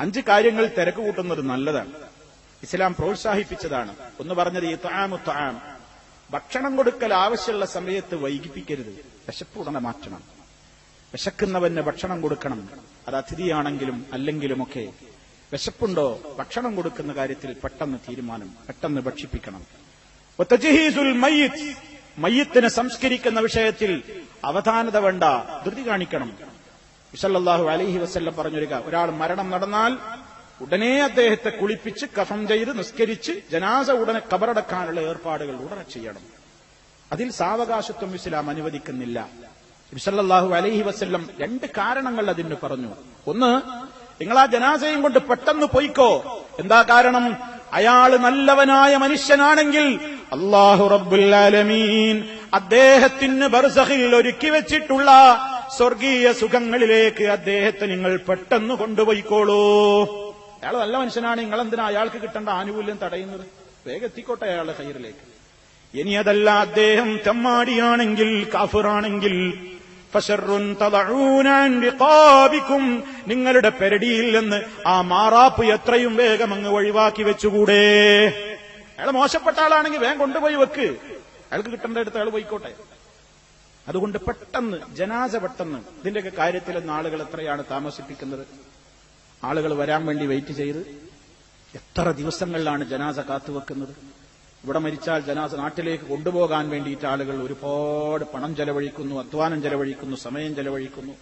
അഞ്ച് കാര്യങ്ങൾ തിരക്ക് കൂട്ടുന്നത് നല്ലതാണ്. ഇസ്ലാം പ്രോത്സാഹിപ്പിച്ചതാണ്. ഒന്ന് പറഞ്ഞത് ഈ താമു താം ഭക്ഷണം കൊടുക്കൽ ആവശ്യമുള്ള സമയത്ത് വൈകിപ്പിക്കരുത്. വിശപ്പ് ഉടനെ മാറ്റണം. വിശക്കുന്നവന് ഭക്ഷണം കൊടുക്കണം. അത് അതിഥിയാണെങ്കിലും അല്ലെങ്കിലുമൊക്കെ വിശപ്പുണ്ടോ? ഭക്ഷണം കൊടുക്കുന്ന കാര്യത്തിൽ പെട്ടെന്ന് തീരുമാനം പെട്ടെന്ന് ഭക്ഷിപ്പിക്കണം. മയ്യത്തിന് മയ്യിത്ത്. മയ്യത്തിനെ സംസ്കരിക്കുന്ന വിഷയത്തിൽ അവധാനത വേണ്ട. ധൃതി കാണിക്കണം. വിസല്ലാഹു അലഹി വസ്ല്ലം പറഞ്ഞൊരു ഒരാൾ മരണം നടന്നാൽ ഉടനെ അദ്ദേഹത്തെ കുളിപ്പിച്ച് കഫം ചെയ്ത് നിസ്കരിച്ച് ജനാസ ഉടനെ കബറടക്കാനുള്ള ഏർപ്പാടുകൾ ഉടനെ ചെയ്യണം. അതിൽ സാവകാശത്വം ഇസ്ലാം അനുവദിക്കുന്നില്ല. വിസല്ലാഹു അലഹി വസ്ല്ലം രണ്ട് കാരണങ്ങൾ അതിന് പറഞ്ഞു. ഒന്ന് നിങ്ങൾ ആ ജനാസയും കൊണ്ട് പെട്ടെന്ന് പോയിക്കോ. എന്താ കാരണം? അയാൾ നല്ലവനായ മനുഷ്യനാണെങ്കിൽ അള്ളാഹു റബ്ബുല്ലാലമീൻ അദ്ദേഹത്തിന് ബർസഹിൽ ഒരുക്കി വെച്ചിട്ടുള്ള സ്വർഗീയ സുഖങ്ങളിലേക്ക് അദ്ദേഹത്തെ നിങ്ങൾ പെട്ടെന്ന് കൊണ്ടുപോയിക്കോളൂ. അയാൾ നല്ല മനുഷ്യനാണ്. നിങ്ങൾ എന്തിനാ അയാൾക്ക് കിട്ടേണ്ട ആനുകൂല്യം തടയുന്നത്? വേഗം എത്തിക്കോട്ടെ അയാളുടെ കയ്യിലേക്ക്. ഇനി അതല്ല അദ്ദേഹം തെമ്മാടിയാണെങ്കിൽ കാഫിറാണെങ്കിൽ ും നിങ്ങളുടെ പെരടിയിൽ നിന്ന് ആ മാറാപ്പ് എത്രയും വേഗം അങ്ങ് ഒഴിവാക്കി വെച്ചുകൂടെ. അയാൾ മോശപ്പെട്ട ആളാണെങ്കിൽ വേഗം കൊണ്ടുപോയി വെക്ക്. അയാൾക്ക് കിട്ടേണ്ട അടുത്ത് അയാൾ പോയിക്കോട്ടെ. അതുകൊണ്ട് പെട്ടെന്ന് ജനാസ പെട്ടെന്ന് ഇതിന്റെയൊക്കെ കാര്യത്തിൽ ആളുകൾ എത്രയാണ് താമസിപ്പിക്കുന്നത്? ആളുകൾ വരാൻ വേണ്ടി വെയിറ്റ് ചെയ്ത് എത്ര ദിവസങ്ങളിലാണ് ജനാസ കാത്തുവെക്കുന്നത്? ഇവിടെ മരിച്ചാൽ ജനാസ നാട്ടിലേക്ക് കൊണ്ടുപോകാൻ വേണ്ടിയിട്ട് ആളുകൾ ഒരുപാട് പണം ചെലവഴിക്കുന്നു അധ്വാനം ചെലവഴിക്കുന്നു സമയം ചെലവഴിക്കുന്നു.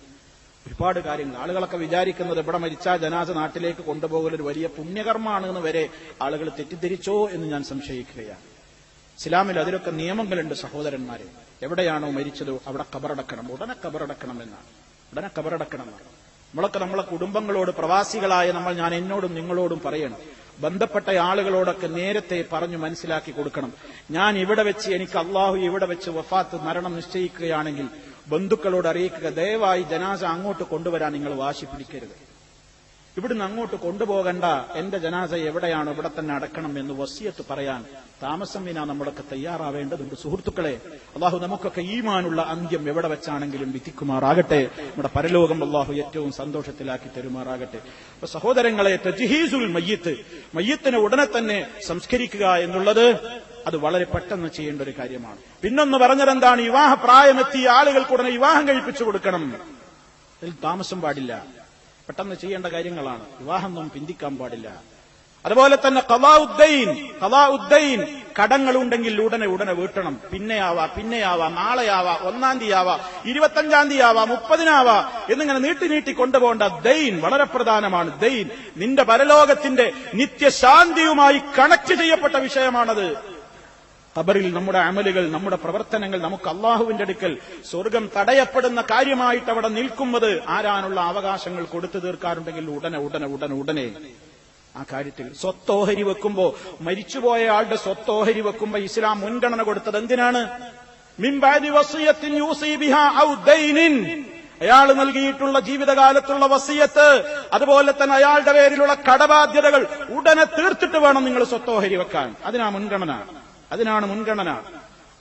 ഒരുപാട് കാര്യങ്ങൾ. ആളുകളൊക്കെ വിചാരിക്കുന്നത് ഇവിടെ മരിച്ചാൽ ജനാസ നാട്ടിലേക്ക് കൊണ്ടുപോകൽ ഒരു വലിയ പുണ്യകർമ്മമാണ് എന്ന് വരെ ആളുകൾ തെറ്റിദ്ധരിച്ചോ എന്ന് ഞാൻ സംശയിക്കുകയാണ്. ഇസ്ലാമിൽ അതിലൊക്കെ നിയമങ്ങളുണ്ട് സഹോദരന്മാരെ. എവിടെയാണോ മരിച്ചത് അവിടെ കബറടക്കണം. ഉടനെ കബറടക്കണം എന്നാണ് ഉടനെ കബറടക്കണം എന്നാണ്. നമ്മളൊക്കെ നമ്മളെ കുടുംബങ്ങളോട് പ്രവാസികളായ നമ്മൾ ഞാൻ എന്നോടും നിങ്ങളോടും പറയണം. ബന്ധപ്പെട്ട ആളുകളോടൊക്കെ നേരത്തെ പറഞ്ഞു മനസ്സിലാക്കി കൊടുക്കണം. ഞാൻ ഇവിടെ വെച്ച് എനിക്ക് അള്ളാഹു ഇവിടെ വെച്ച് വഫാത്ത് മരണം നിശ്ചയിക്കുകയാണെങ്കിൽ ബന്ധുക്കളോട് അറിയിക്കുക ദയവായി ജനാസ അങ്ങോട്ട് കൊണ്ടുവരാൻ നിങ്ങൾ വാശി പിടിക്കരുത്. ഇവിടുന്ന് അങ്ങോട്ട് കൊണ്ടുപോകണ്ട എന്റെ ജനാസ എവിടെയാണോ ഇവിടെ തന്നെ അടക്കണം എന്ന് വസിയത്ത് പറയാൻ താമസം വിനാ നമ്മളൊക്കെ തയ്യാറാവേണ്ടതുണ്ട്. സുഹൃത്തുക്കളെ അള്ളാഹു നമുക്കൊക്കെ ഈമാനുള്ള അന്ത്യം എവിടെ വെച്ചാണെങ്കിലും വിധിക്കുമാറാകട്ടെ. നമ്മുടെ പരലോകം അള്ളാഹു ഏറ്റവും സന്തോഷത്തിലാക്കി തരുമാറാകട്ടെ. അപ്പൊ സഹോദരങ്ങളെ തജിഹീസുൽ മയ്യത്ത്. മയ്യത്തിനെ ഉടനെ തന്നെ സംസ്കരിക്കുക എന്നുള്ളത് അത് വളരെ പെട്ടെന്ന് ചെയ്യേണ്ട ഒരു കാര്യമാണ്. പിന്നൊന്ന് പറഞ്ഞതെന്താണ്? വിവാഹ പ്രായമെത്തിയ ആളുകൾക്ക് ഉടനെ വിവാഹം കഴിപ്പിച്ചു കൊടുക്കണം. അതിൽ താമസം പാടില്ല. പെട്ടെന്ന് ചെയ്യേണ്ട കാര്യങ്ങളാണ്. വിവാഹമൊന്നും പിന്തിക്കാൻ പാടില്ല. അതുപോലെ തന്നെ കലാഉദ്ദൈൻ കടങ്ങൾ കടങ്ങളുണ്ടെങ്കിൽ ഉടനെ ഉടനെ വീട്ടണം. പിന്നെയാവാ പിന്നെയാവാ നാളെയാവാ ഒന്നാം തീയതിയാവാ ഇരുപത്തഞ്ചാം തീയതിയാവാ മുപ്പതിനാവാ എന്നിങ്ങനെ നീട്ടി നീട്ടി കൊണ്ടുപോകേണ്ട ദൈൻ വളരെ പ്രധാനമാണ്. ദൈൻ നിന്റെ പരലോകത്തിന്റെ നിത്യശാന്തിയുമായി കണക്ട് ചെയ്യപ്പെട്ട വിഷയമാണത്. ഖബറിൽ നമ്മുടെ അമലുകൾ നമ്മുടെ പ്രവർത്തനങ്ങൾ നമുക്ക് അള്ളാഹുവിന്റെ അടുക്കൽ സ്വർഗം തടയപ്പെടുന്ന കാര്യമായിട്ട് അവിടെ നിൽക്കുന്നത് ആരാനുള്ള അവകാശങ്ങൾ കൊടുത്തു തീർക്കാറുണ്ടെങ്കിൽ ഉടനെ ഉടനെ ഉടനെ ഉടനെ. ആ കാര്യത്തിൽ സ്വത്തോഹരി വെക്കുമ്പോ മരിച്ചുപോയ ആളുടെ സ്വത്തോഹരി വെക്കുമ്പോ ഇസ്ലാം മുൻഗണന കൊടുത്തത് എന്തിനാണ്? അയാൾ നൽകിയിട്ടുള്ള ജീവിതകാലത്തുള്ള വസീയത്ത് അതുപോലെ തന്നെ അയാളുടെ പേരിലുള്ള കടബാധ്യതകൾ ഉടനെ തീർത്തിട്ട് വേണം നിങ്ങൾ സ്വത്തോഹരി വെക്കാൻ. അതിനാ മുൻഗണന. അതിനാണ് മുൻഗണന.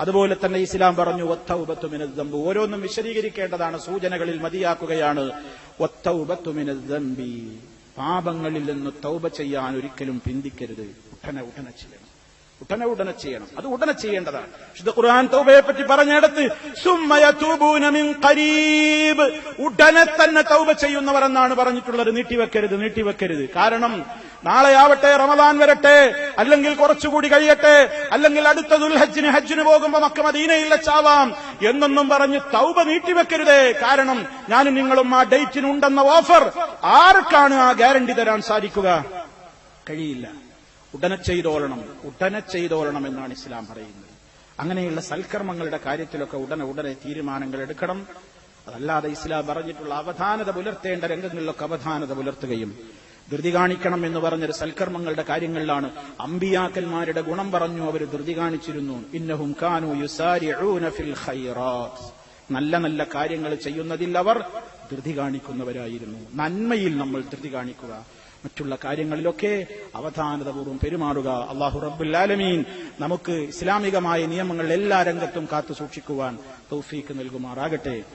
അതുപോലെ തന്നെ ഇസ്ലാം പറഞ്ഞു ഒത്തൗബത്തുമിനദ്ദമ്പ് ഓരോന്നും വിശദീകരിക്കേണ്ടതാണ് സൂചനകളിൽ മതിയാക്കുകയാണ്. ഒത്തൗബത്തുമിനദ്ദമ്പി പാപങ്ങളിൽ നിന്ന് തൗബ ചെയ്യാൻ ഒരിക്കലും പിന്തിക്കരുത്. ഉടനെ ഉടനെ ചെയ്യണം ഉടനെ ഉടനെ ചെയ്യണം. അത് ഉടനെ ചെയ്യേണ്ടതാണ്. വിശുദ്ധ ഖുർആൻ തൗബയെ പറ്റി പറഞ്ഞെടുത്ത് ഖരീബ്. ഉടനെ തന്നെ തൗബ ചെയ്യുന്നവർ എന്നാണ് പറഞ്ഞിട്ടുള്ളത്. നീട്ടിവെക്കരുത് നീട്ടിവെക്കരുത്. കാരണം നാളെയാവട്ടെ റമദാൻ വരട്ടെ അല്ലെങ്കിൽ കുറച്ചുകൂടി കഴിയട്ടെ അല്ലെങ്കിൽ അടുത്ത ദുൽഹജ്ജിന് ഹജ്ജിന് പോകുമ്പോ മക്ക മദീനയിൽ വെച്ചാവാം എന്നൊന്നും പറഞ്ഞ് തൗബ നീട്ടിവെക്കരുതേ. കാരണം ഞാനും നിങ്ങളും ആ ഡേറ്റിനുണ്ടെന്ന ഓഫർ ആർക്കാണ് ആ ഗ്യാരണ്ടി തരാൻ സാധിക്കുക? കഴിയില്ല. ഉടനെ ചെയ്തോളണം ഉടനെ ചെയ്തോളണം എന്നാണ് ഇസ്ലാം പറയുന്നത്. അങ്ങനെയുള്ള സൽക്കർമ്മങ്ങളുടെ കാര്യത്തിലൊക്കെ ഉടനെ ഉടനെ തീരുമാനങ്ങൾ എടുക്കണം. അതല്ലാതെ ഇസ്ലാം പറഞ്ഞിട്ടുള്ള അവധാനത പുലർത്തേണ്ട രംഗങ്ങളിലൊക്കെ അവധാനത പുലർത്തുകയും ധൃതി കാണിക്കണം എന്ന് പറഞ്ഞൊരു സൽക്കർമ്മങ്ങളുടെ കാര്യങ്ങളിലാണ് അമ്പിയാക്കന്മാരുടെ ഗുണം പറഞ്ഞു അവർ ധൃതി കാണിച്ചിരുന്നു. ഇന്നഹും കാനു ഫിൽ ഖൈറാത്ത്. നല്ല നല്ല കാര്യങ്ങൾ ചെയ്യുന്നതിൽ അവർ ധൃതി കാണിക്കുന്നവരായിരുന്നു. നന്മയിൽ നമ്മൾ ധൃതി കാണിക്കുക. മറ്റുള്ള കാര്യങ്ങളിലൊക്കെ അവധാനതപൂർവം പെരുമാറുക. അള്ളാഹു റബ്ബുല്ലാലമീൻ നമുക്ക് ഇസ്ലാമികമായ നിയമങ്ങൾ എല്ലാ രംഗത്തും കാത്തു സൂക്ഷിക്കുവാൻ തൗഫീക്ക് നൽകുമാറാകട്ടെ.